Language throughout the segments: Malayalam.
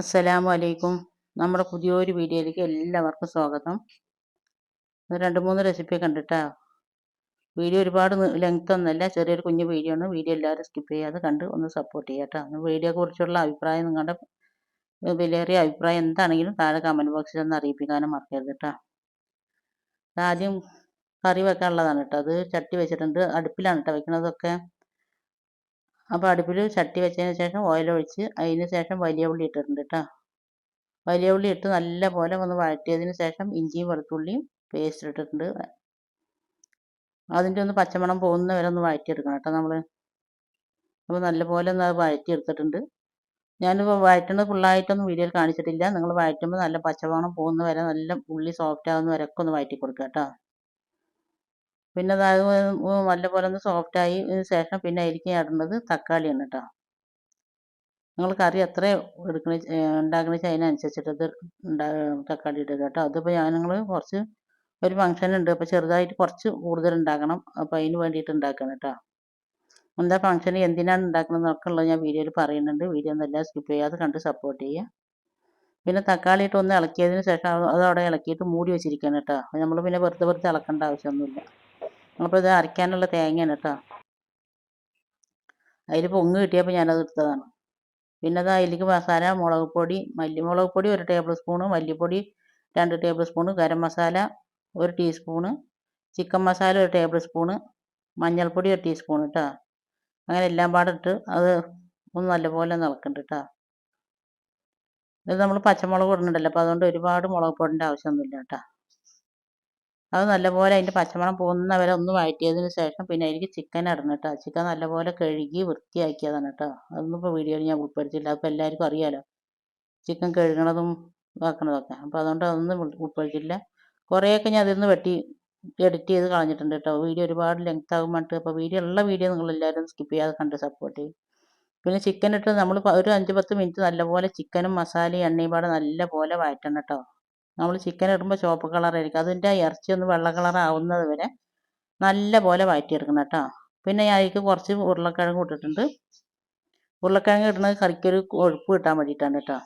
അസ്സലാമു അലൈക്കും. നമ്മുടെ പുതിയൊരു വീഡിയോയിലേക്ക് എല്ലാവർക്കും സ്വാഗതം. രണ്ട് മൂന്ന് റെസിപ്പി കണ്ടിട്ടാ. വീഡിയോ ഒരുപാട് ലെങ്ത് ഒന്നല്ല ചെറിയൊരു കുഞ്ഞു വീഡിയോ ആണ്. വീഡിയോ എല്ലാവരും സ്കിപ്പ് ചെയ്യാതെ കണ്ട് ഒന്ന് സപ്പോർട്ട് ചെയ്യാം കേട്ടോ. കുറിച്ചുള്ള അഭിപ്രായം നിങ്ങളുടെ വിലയേറിയ അഭിപ്രായം എന്താണെങ്കിലും താഴെ കമന്റ് ബോക്സിൽ ഒന്ന് അറിയിപ്പിക്കാനും മറക്കരുത് കേട്ടോ. ആദ്യം കറി വെക്കാനുള്ളതാണ് കേട്ടോ. അത് ചട്ടി വെച്ചിട്ടുണ്ട്. അടുപ്പിലാണ് കേട്ടോ വെക്കണതൊക്കെ അപ്പോൾ അടുപ്പിൽ ചട്ടി വെച്ചതിന് ശേഷം ഓയിലൊഴിച്ച് അതിന് ശേഷം വലിയ ഉള്ളി ഇട്ടിട്ടുണ്ട് കേട്ടോ വലിയ ഉള്ളി ഇട്ട് നല്ല പോലെ ഒന്ന് വഴറ്റിയതിന് ശേഷം ഇഞ്ചിയും വെളുത്തുള്ളിയും പേസ്റ്റ് ഇട്ടിട്ടുണ്ട്. അതിന്റെ ഒന്ന് പച്ചമണം പോകുന്ന വരെ ഒന്ന് വഴറ്റിയെടുക്കണം കേട്ടോ നമ്മൾ അപ്പോൾ നല്ലപോലെ ഒന്ന് അത് വഴറ്റിയെടുത്തിട്ടുണ്ട്. ഞാനിപ്പോൾ വഴറ്റുന്നത് ഫുള്ളായിട്ടൊന്നും വീഡിയോയിൽ കാണിച്ചിട്ടില്ല. നിങ്ങൾ വഴറ്റുമ്പോൾ നല്ല പച്ചമണം പോകുന്ന വരെ നല്ല ഉള്ളി സോഫ്റ്റ് ആകുന്ന വരെ ഒക്കെ ഒന്ന് വഴറ്റി കൊടുക്കുക കേട്ടോ പിന്നെ അത് നല്ലപോലെ ഒന്ന് സോഫ്റ്റ് ആയി ശേഷം പിന്നെ അതിലേക്ക് ഇടുന്നത് തക്കാളിയാണ് കേട്ടോ നിങ്ങൾ കറി എത്ര എടുക്കണ ഉണ്ടാക്കണ വെച്ചാൽ അതിനനുസരിച്ചിട്ട് ഉണ്ടാ തക്കാളി ഇടുക കേട്ടോ അതിപ്പോൾ ഞാൻ നിങ്ങൾ കുറച്ച് ഒരു ഫംഗ്ഷൻ ഉണ്ട്. അപ്പോൾ ചെറുതായിട്ട് കുറച്ച് കൂടുതൽ ഉണ്ടാക്കണം. അപ്പോൾ അതിന് വേണ്ടിയിട്ട് ഉണ്ടാക്കണം കേട്ടോ എന്താ ഫംഗ്ഷൻ എന്തിനാണ് ഉണ്ടാക്കണമെന്നൊക്കെ ഉള്ളത് ഞാൻ വീഡിയോയിൽ പറയുന്നുണ്ട്. വീഡിയോ ഒന്നെല്ലാം സ്കിപ്പ് ചെയ്യാതെ കണ്ട് സപ്പോർട്ട് ചെയ്യുക പിന്നെ തക്കാളി ഇട്ട് ഒന്ന് ഇളക്കിയതിന് ശേഷം അതവിടെ ഇളക്കിയിട്ട് മൂടി വെച്ചിരിക്കണം കേട്ടോ നമ്മൾ പിന്നെ വെറുതെ വെറുതെ ഇളക്കേണ്ട ആവശ്യമൊന്നുമില്ല. അപ്പോൾ ഇത് അരയ്ക്കാനുള്ള തേങ്ങയാണ് കേട്ടോ. അതിൽ പൊങ്ങ് കിട്ടിയപ്പോൾ ഞാനത് എടുത്തതാണ്. പിന്നെ അത് അതിലേക്ക് മസാല മുളക് പൊടി മല്ലിമുളക് പൊടി ഒരു ടേബിൾ സ്പൂണ് മല്ലിപ്പൊടി രണ്ട് ടേബിൾ സ്പൂണ് ഗരം മസാല ഒരു ടീസ്പൂണ് ചിക്കൻ മസാല ഒരു ടേബിൾ സ്പൂണ് മഞ്ഞൾപ്പൊടി ഒരു ടീസ്പൂൺ കേട്ടോ അങ്ങനെ എല്ലാം പാടെ ഇട്ട് അത് ഒന്ന് നല്ലപോലെ നിളക്കുന്നുണ്ട് കേട്ടോ ഇത് നമ്മൾ പച്ചമുളക് ഇടുന്നുണ്ടല്ലോ അപ്പോൾ അതുകൊണ്ട് ഒരുപാട് മുളക് പൊടിന്റെ ആവശ്യമൊന്നുമില്ല കേട്ടോ അത് നല്ലപോലെ അതിന്റെ പച്ചമണം പോകുന്ന വരെ ഒന്ന് വഴറ്റിയതിന് ശേഷം പിന്നെ അതിലേക്ക് ചിക്കൻ ഇടണം കേട്ടോ. ചിക്കൻ നല്ലപോലെ കഴുകി വൃത്തിയാക്കിയതാണ് കേട്ടോ. അതൊന്നും ഇപ്പോൾ വീഡിയോയിൽ ഞാൻ ഉൾപ്പെടുത്തിയില്ല. അപ്പോൾ എല്ലാവർക്കും അറിയാലോ. ചിക്കൻ കഴുകണതും ഇതാക്കണതൊക്കെ. അപ്പോൾ അതുകൊണ്ട് അതൊന്നും ഉൾപ്പെടുത്തിയില്ല കുറേയൊക്കെ ഞാൻ അതിൽ നിന്ന് വെട്ടി എഡിറ്റ് ചെയ്ത് കളഞ്ഞിട്ടുണ്ട് കേട്ടോ. വീഡിയോ ഒരുപാട് ലെങ്ത് ആകും അപ്പോൾ വീഡിയോ ഉള്ള വീഡിയോ നിങ്ങൾ എല്ലാവരും സ്കിപ്പ് ചെയ്യാതെ കണ്ട് സപ്പോർട്ട് ചെയ്യും. പിന്നെ ചിക്കൻ ഇട്ട് നമ്മൾ ഒരു അഞ്ച് പത്ത് മിനിറ്റ് നല്ലപോലെ ചിക്കനും മസാലയും എണ്ണയും പാടെ നല്ലപോലെ വഴറ്റണം കേട്ടോ. നമ്മൾ ചിക്കൻ ഇടുമ്പോൾ ചുവപ്പ് കളറായിരിക്കും അതിന്റെ ഇറച്ചി ഒന്ന് വെള്ള കളർ ആവുന്നത് വരെ നല്ല പോലെ വഴറ്റിയെടുക്കണം കേട്ടോ. പിന്നെ അതിലേക്ക് കുറച്ച് ഉരുളക്കിഴങ്ങ് ഇട്ടിട്ടുണ്ട്. ഉരുളക്കിഴങ്ങ് ഇടുന്നത് കറിക്കൊരു കൊഴുപ്പ് കിട്ടാൻ വേണ്ടിയിട്ടാണ് കേട്ടോ.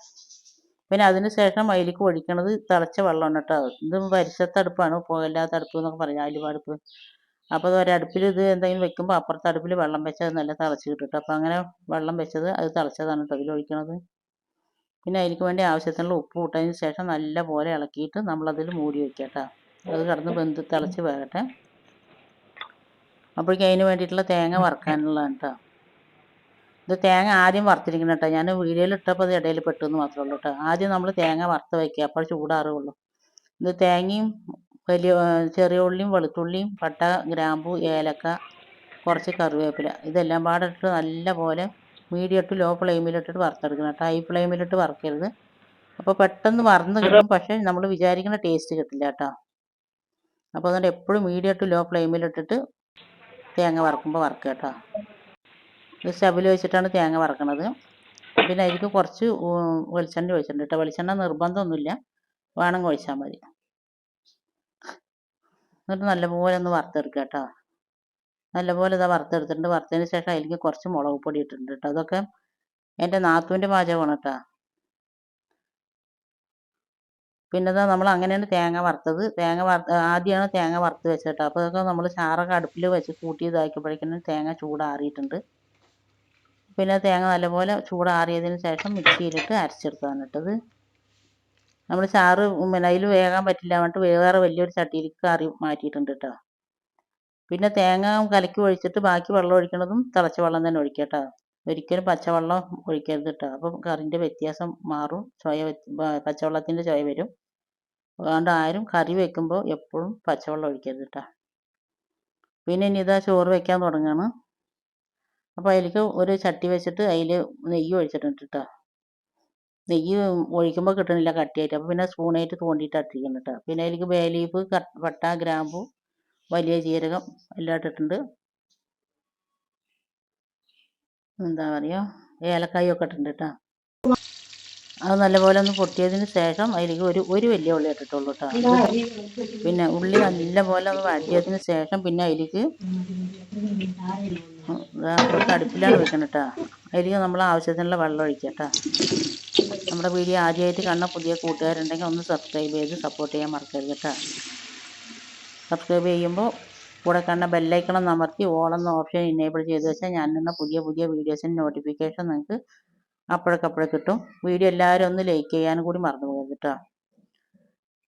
പിന്നെ അതിന് ശേഷം അതിലേക്ക് ഒഴിക്കണത് തിളച്ച വെള്ളമാണ് കേട്ടോ. ഇത് പരിസരത്തടുപ്പാണ് പോകല്ലാത്ത അടുപ്പ് എന്നൊക്കെ പറയാം അലുവടുപ്പ് അപ്പോൾ ഒരടുപ്പിൽ ഇത് എന്തെങ്കിലും വെക്കുമ്പോൾ അപ്പുറത്തെ അടുപ്പിൽ വെള്ളം വെച്ചത് നല്ല തിളച്ച് കിട്ടും കേട്ടോ. അപ്പോൾ അങ്ങനെ വെള്ളം വെച്ചത് അത് തിളച്ചതാണ് കേട്ടോ. അതിൽ ഒഴിക്കണത്. പിന്നെ അതിലേക്ക് വേണ്ടി ആവശ്യത്തിനുള്ള ഉപ്പ് ഇട്ടതിന് ശേഷം നല്ല പോലെ ഇളക്കിയിട്ട് നമ്മളതിൽ മൂടി വയ്ക്കുക കേട്ടോ അത് കിടന്ന് വെന്ത് തിളച്ച് വേകട്ടെ അപ്പോഴേക്കും അതിന് വേണ്ടിയിട്ടുള്ള തേങ്ങ വറുക്കാനുള്ളതാണ് കേട്ടോ ഇത് തേങ്ങ ആദ്യം വറുത്തിരിക്കണം കേട്ടോ ഞാൻ വീഡിയോയിൽ ഇട്ടപ്പോൾ അത് ഇടയിൽ പെട്ടെന്ന് മാത്രമേ ഉള്ളൂ കേട്ടോ ആദ്യം നമ്മൾ തേങ്ങ വറുത്ത് വയ്ക്കുക അപ്പോൾ ചൂടാറുള്ളൂ. ഇത് തേങ്ങയും വലിയ ചെറിയ ഉള്ളിയും വെളുത്തുള്ളിയും പട്ട ഗ്രാമ്പു ഏലക്ക കുറച്ച് കറിവേപ്പില ഇതെല്ലാം പാടെ ഇട്ട് നല്ല പോലെ മീഡിയം ടു ലോ ഫ്ലെയിമിലിട്ടിട്ട് വറുത്തെടുക്കണം. കേട്ടോ ഹൈ ഫ്ലെയിമിലിട്ട് വറുക്കരുത്. അപ്പോൾ പെട്ടെന്ന് വറന്ന് കിട്ടും. പക്ഷേ നമ്മൾ വിചാരിക്കുന്ന ടേസ്റ്റ് കിട്ടില്ല കേട്ടോ. അപ്പോൾ അതുകൊണ്ട് എപ്പോഴും മീഡിയം ടു ലോ ഫ്ലെയിമിലിട്ടിട്ട് തേങ്ങ വറക്കുമ്പോൾ വറക്കുക കേട്ടോ. ഇത് സ്റ്റവിൽ വെച്ചിട്ടാണ് തേങ്ങ വറക്കണത്. പിന്നെ അതിലേക്ക് കുറച്ച് വെളിച്ചെണ്ണ ഒഴിച്ചിട്ടുണ്ട് കേട്ടോ. വെളിച്ചെണ്ണ നിർബന്ധമൊന്നുമില്ല. വേണമെങ്കിൽ ഒഴിച്ചാൽ മതി. എന്നിട്ട് നല്ലപോലെ ഒന്ന് വറുത്തെടുക്കുക കേട്ടോ. നല്ലപോലെ ഇതാ വറുത്തെടുത്തിട്ടുണ്ട്. വറുത്തതിന് ശേഷം അതിലേക്ക് കുറച്ച് മുളക് പൊടി ഇട്ടിട്ടുണ്ട് കേട്ടോ. അതൊക്കെ എന്റെ നാത്തൂന്റെ പാചകമാണ് കേട്ടോ. പിന്നെ ഇതാ നമ്മൾ അങ്ങനെയാണ് തേങ്ങ വറുത്തത്. തേങ്ങ വറുത്ത് ആദ്യമാണ് തേങ്ങ വറുത്ത് വെച്ചത് കേട്ടോ. അപ്പോൾ അതൊക്കെ നമ്മൾ ചാറൊക്കെ അടുപ്പിൽ വെച്ച് കൂട്ടി ഇതാക്കിയപ്പോഴേക്കും തേങ്ങ ചൂടാറിയിട്ടുണ്ട്. പിന്നെ തേങ്ങ നല്ലപോലെ ചൂടാറിയതിന് ശേഷം മിക്സിയിലിട്ട് അരച്ചെടുത്താണ് ഇട്ടത് നമ്മൾ ചാറ് പിന്നെ അതിൽ വേകാൻ പറ്റില്ല പറഞ്ഞിട്ട് വേറെ വലിയൊരു ചട്ടിയിലേക്ക് കറി മാറ്റിയിട്ടുണ്ട് കേട്ടോ. പിന്നെ തേങ്ങ കലക്കി ഒഴിച്ചിട്ട് ബാക്കി വെള്ളം ഒഴിക്കണതും തിളച്ച വെള്ളം തന്നെ ഒഴിക്കുക കേട്ടോ ഒരിക്കലും പച്ചവെള്ളം ഒഴിക്കരുത് കേട്ടോ അപ്പം കറിന്റെ വ്യത്യാസം മാറും. ചുയ പച്ചവെള്ളത്തിന്റെ ചുയ വരും. അതുകൊണ്ട് ആരും കറി വെക്കുമ്പോൾ എപ്പോഴും പച്ചവെള്ളം ഒഴിക്കരുത് കേട്ടോ പിന്നെ ഇനി ഇതാ ചോറ് വെക്കാൻ തുടങ്ങുകയാണ് അപ്പോൾ അതിലേക്ക് ഒരു ചട്ടി വെച്ചിട്ട് അതിൽ നെയ്യ് ഒഴിച്ചിട്ടുണ്ട് കേട്ടോ നെയ്യ് ഒഴിക്കുമ്പോൾ കിട്ടണില്ല കട്ടിയായിട്ട്. അപ്പോൾ പിന്നെ സ്പൂണായിട്ട് തോണ്ടിയിട്ട് അട്ടിരിക്കണം കേട്ടോ പിന്നെ അതിലേക്ക് ബേ ലീഫ് പട്ട ഗ്രാമ്പു വലിയ ജീരകം എല്ലാം ഇട്ടിട്ടുണ്ട്. എന്താ പറയുക ഏലക്കായൊക്കെ ഇട്ടിട്ടുണ്ട് കേട്ടോ. അത് നല്ലപോലെ ഒന്ന് പൊട്ടിയതിന് ശേഷം അതിലേക്ക് ഒരു ഒരു വലിയ ഉള്ളി ഇട്ടിട്ടുള്ളൂ കേട്ടോ. പിന്നെ ഉള്ളി നല്ലപോലെ ഒന്ന് വഴറ്റിയതിന് ശേഷം പിന്നെ അതിലേക്ക് അടുപ്പിലാണ് വെക്കണം കേട്ടോ. അതിലേക്ക് നമ്മൾ ആവശ്യത്തിനുള്ള വെള്ളം ഒഴിക്കാം കേട്ടോ. നമ്മുടെ വീഡിയോ ആദ്യമായിട്ട് കാണുന്ന പുതിയ കൂട്ടുകാരുണ്ടെങ്കിൽ ഒന്ന് സബ്സ്ക്രൈബ് ചെയ്ത് സപ്പോർട്ട് ചെയ്യാൻ മറക്കരുത് കേട്ടോ. സബ്സ്ക്രൈബ് ചെയ്യുമ്പോൾ കൂടെ കാണുന്ന ബെല്ലൈക്കണം അമർത്തി ഓളെന്ന ഓപ്ഷൻ ഇനേബിൾ ചെയ്ത് വെച്ചാൽ ഞാൻ ഇടുന്ന പുതിയ പുതിയ വീഡിയോസിന്റെ നോട്ടിഫിക്കേഷൻ നിങ്ങൾക്ക് അപ്പോഴേക്കപ്പോഴേ കിട്ടും. വീഡിയോ എല്ലാവരും ഒന്ന് ലൈക്ക് ചെയ്യാനും കൂടി മറന്നു പോകരുത് കേട്ടോ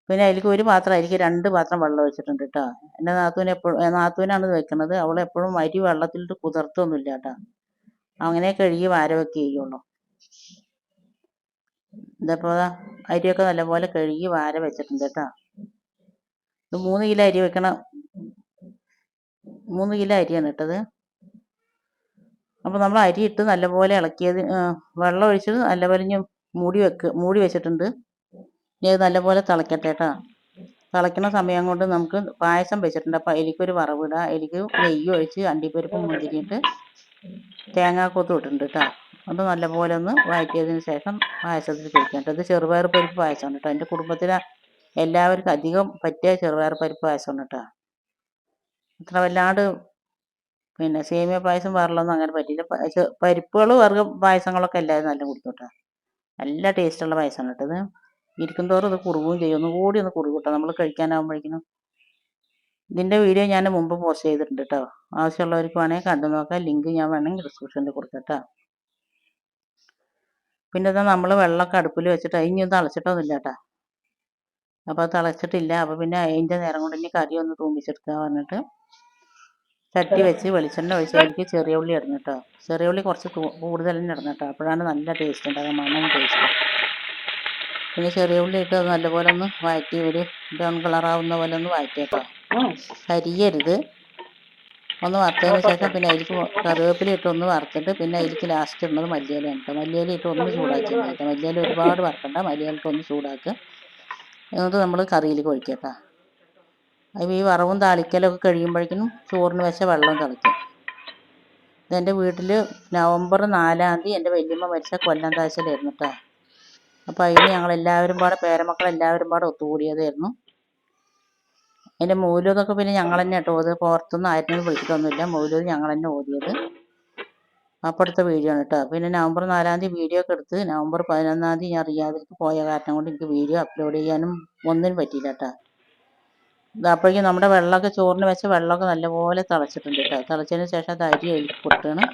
പിന്നെ അതിലേക്ക് ഒരു പാത്രം അതിലേക്ക് രണ്ട് പാത്രം വെള്ളം വെച്ചിട്ടുണ്ട് കേട്ടോ എന്റെ നാത്തുവിനെ എപ്പോഴും നാത്തൂനാണ് ഇത് വെക്കുന്നത്. അവൾ എപ്പോഴും അരി വെള്ളത്തിലിട്ട് കുതിർത്തൊന്നുമില്ല കേട്ടോ അങ്ങനെ കഴുകി വാര വെക്കുക ചെയ്യുള്ളൂ. ഇതിപ്പോൾ അരിയൊക്കെ നല്ലപോലെ കഴുകി വാര വെച്ചിട്ടുണ്ട് കേട്ടോ ഇത് മൂന്ന് കിലോ അരി വെക്കണം മൂന്ന് കിലോ അരിയാണ് ഇട്ടത്. അപ്പോൾ നമ്മൾ അരി ഇട്ട് നല്ലപോലെ ഇളക്കിയത് വെള്ളം ഒഴിച്ചിട്ട് നല്ലപോലെ ഞാൻ മൂടി വെക്ക് മൂടി വെച്ചിട്ടുണ്ട്. ഇനി അത് നല്ലപോലെ തിളക്കട്ടെ കേട്ടോ തിളയ്ക്കുന്ന സമയം കൊണ്ട് നമുക്ക് പായസം വെച്ചിട്ടുണ്ട്. അപ്പോൾ അതിലേക്കൊരു വറവിടുക എലിക്ക് നെയ്യ് ഒഴിച്ച് അണ്ടിപ്പരിപ്പ് മുന്തിരിയിട്ട് തേങ്ങാക്കൊത്തും ഇട്ടിട്ടുണ്ട് കേട്ടോ അത് നല്ലപോലെ ഒന്ന് വഴറ്റിയതിന് ശേഷം പായസത്തിൽ കഴിക്കാം കേട്ടോ ഇത് ചെറുപയർ പരിപ്പ് പായസമാണ് കേട്ടോ എന്റെ കുടുംബത്തിലെ എല്ലാവർക്കും അധികം പറ്റിയ ചെറുപയർ പരിപ്പ് പായസമാണ് കേട്ടോ. അത്ര വല്ലാണ്ട് പിന്നെ സേമിയ പായസം വേറെള്ളൊന്നും അങ്ങനെ പറ്റില്ല പരിപ്പുകൾ വർഗ പായസങ്ങളൊക്കെ എല്ലാവരും നല്ല കേട്ടോ നല്ല ടേസ്റ്റുള്ള പായസമാണ് കേട്ടത് ഇരിക്കും തോറും ഇത് കുറുകുകയും ചെയ്യും. ഒന്നും കൂടി ഒന്ന് കുറുകും കേട്ടോ നമ്മൾ കഴിക്കാനാകുമ്പോഴേക്കിനും ഇതിന്റെ വീഡിയോ ഞാൻ മുമ്പ് പോസ്റ്റ് ചെയ്തിട്ടുണ്ട് കേട്ടോ. ആവശ്യമുള്ളവർക്ക് വേണമെങ്കിൽ കണ്ടു നോക്കാം. ലിങ്ക് ഞാൻ വേണമെങ്കിൽ ഡിസ്ക്രിപ്ഷനിൽ കൊടുക്കാം കേട്ടോ. പിന്നെ ഇതാ നമ്മൾ വെള്ളമൊക്കെ അടുപ്പിൽ വെച്ചിട്ട് ഇനി ഒന്നും തിളച്ചിട്ടൊന്നുമില്ല കേട്ടോ. അപ്പോൾ അത് തിളച്ചിട്ടില്ല. അപ്പോൾ പിന്നെ അതിന്റെ നേരം കൊണ്ട് ഇനി കറി ഒന്ന് തൂമ്പിച്ചെടുക്കുക പറഞ്ഞിട്ട് ചട്ടി വെച്ച് വെളിച്ചെണ്ണ ഒഴിച്ച് അതിലേക്ക് ചെറിയ ഉള്ളി ഇടണം കേട്ടോ ചെറിയ ഉള്ളി കുറച്ച് കൂടുതൽ തന്നെ ഇടണം കേട്ടോ. അപ്പോഴാണ് നല്ല ടേസ്റ്റ് ഉണ്ടാകുക മണ്ണും ടേസ്റ്റ് പിന്നെ ചെറിയ ഉള്ളി ഇട്ട് നല്ലപോലെ ഒന്ന് വഴറ്റി ഒരു ബ്രൗൺ കളറാവുന്ന പോലെ ഒന്ന് വഴറ്റി കേട്ടോ കരിയരുത്. ഒന്ന് വറുത്തതിന് ശേഷം പിന്നെ അതിലേക്ക് കറിവേപ്പില ഇട്ട് ഒന്ന് വറുത്തിട്ട് പിന്നെ അതിലേക്ക് ലാസ്റ്റ് ഇടുന്നത് മല്ലിയിലയാണ് കേട്ടോ. മല്ലിയില ഇട്ട് ഒന്ന് ചൂടാക്കി മല്ലിയില ഒരുപാട് വറുക്കണ്ട. മല്ലിയില ഇട്ട് ഒന്ന് ചൂടാക്കുക. എന്നിട്ട് നമ്മൾ കറിയിൽ ഒഴിക്കുക കേട്ടോ അപ്പോൾ ഈ വറവും താളിക്കലൊക്കെ കഴിയുമ്പോഴേക്കും ചോറിന് വെച്ച വെള്ളം തിളയ്ക്കും. ഇതെന്റെ വീട്ടിൽ നവംബർ നാലാം തീയതി എന്റെ വലിയമ്മ മരിച്ച കൊല്ലം താഴ്ചയിലായിരുന്നു കേട്ടോ അപ്പോൾ അതിന് ഞങ്ങളെല്ലാവരും പാടെ പേരമക്കളെല്ലാവരും പാടെ ഒത്തുകൂടിയതായിരുന്നു. അതിന്റെ എന്നൊക്കെ പിന്നെ ഞങ്ങൾ തന്നെ കേട്ടോ. ഓത് പുറത്തുനിന്ന് ആരും വിളിച്ചിട്ടൊന്നുമില്ല. മൂലം ഞങ്ങൾ തന്നെ ഓതിയത്. അപ്പോൾ അടുത്ത വീഡിയോ ആണ് കേട്ടോ പിന്നെ നവംബർ നാലാം തീയതി വീഡിയോ ഒക്കെ എടുത്ത് നവംബർ പതിനൊന്നാം തീയതി ഞാൻ റിയാദിലേക്ക് പോയ കാരണം കൊണ്ട് എനിക്ക് വീഡിയോ അപ്ലോഡ് ചെയ്യാനും ഒന്നിനും പറ്റിയില്ല കേട്ടോ അപ്പോഴേക്കും നമ്മുടെ വെള്ളമൊക്കെ ചോറിന് വെച്ച വെള്ളമൊക്കെ നല്ലപോലെ തിളച്ചിട്ടുണ്ട് കേട്ടോ തിളച്ചതിന് ശേഷം അത് അരി കൊടുക്കുകയാണ്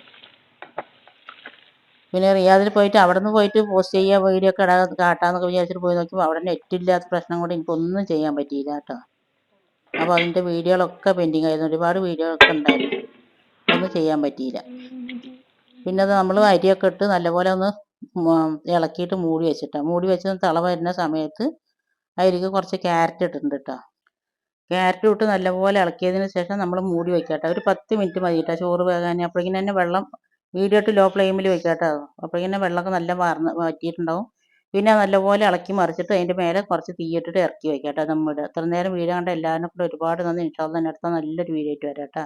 പിന്നെ റിയാദിൽ പോയിട്ട് അവിടെ നിന്ന് പോയിട്ട് പോസ്റ്റ് ചെയ്യുക വീഡിയോ ഒക്കെ ഇടാ കാട്ടാന്നൊക്കെ വിചാരിച്ചിട്ട് പോയി നോക്കിയപ്പോൾ അവിടെ നെറ്റില്ലാത്ത പ്രശ്നം കൊണ്ട് എനിക്കൊന്നും ചെയ്യാൻ പറ്റിയില്ല കേട്ടോ അപ്പോൾ അതിന്റെ വീഡിയോകളൊക്കെ പെൻഡിങ് ആയിരുന്നു. ഒരുപാട് വീഡിയോകളൊക്കെ ഉണ്ടായിരുന്നു. ഒന്നും ചെയ്യാൻ പറ്റിയില്ല. പിന്നെ അത് നമ്മൾ അരിയൊക്കെ ഇട്ട് നല്ലപോലെ ഒന്ന് ഇളക്കിയിട്ട് മൂടി വെച്ചിട്ടാണ് മൂടി വെച്ച് തള വരുന്ന സമയത്ത് അതിലേക്ക് കുറച്ച് ക്യാരറ്റ് ഇട്ടിട്ടുണ്ട് കേട്ടോ ക്യാരറ്റ് ഇട്ട് നല്ലപോലെ ഇളക്കിയതിന് ശേഷം നമ്മൾ മൂടി വെക്കാട്ടോ. കേട്ടോ ഒരു പത്ത് മിനിറ്റ് മതി കേട്ടോ ചോറ് വേകാൻ അപ്പോഴേക്കും തന്നെ വെള്ളം ഇട്ട് ലോ ഫ്ലെയിമിൽ വെക്കാട്ടോ. കേട്ടോ അപ്പോഴേക്കും വെള്ളമൊക്കെ നല്ല വാർന്ന് വറ്റിയിട്ടുണ്ടാവും. പിന്നെ നല്ലപോലെ ഇളക്കി മറിച്ചിട്ട് അതിന്റെ മേലെ കുറച്ച് തീയിട്ടിട്ട് ഇറക്കി വെക്കാട്ടോ. കേട്ടോ നമ്മുടെ ഇത്ര നേരം വീഡിയോ കണ്ട എല്ലാവരും കൂടെ ഒരുപാട് നന്ദി. ഇൻഷാല്ല തന്നെ അടുത്ത നല്ലൊരു വീഡിയോ ആയിട്ട് വരാം കേട്ടോ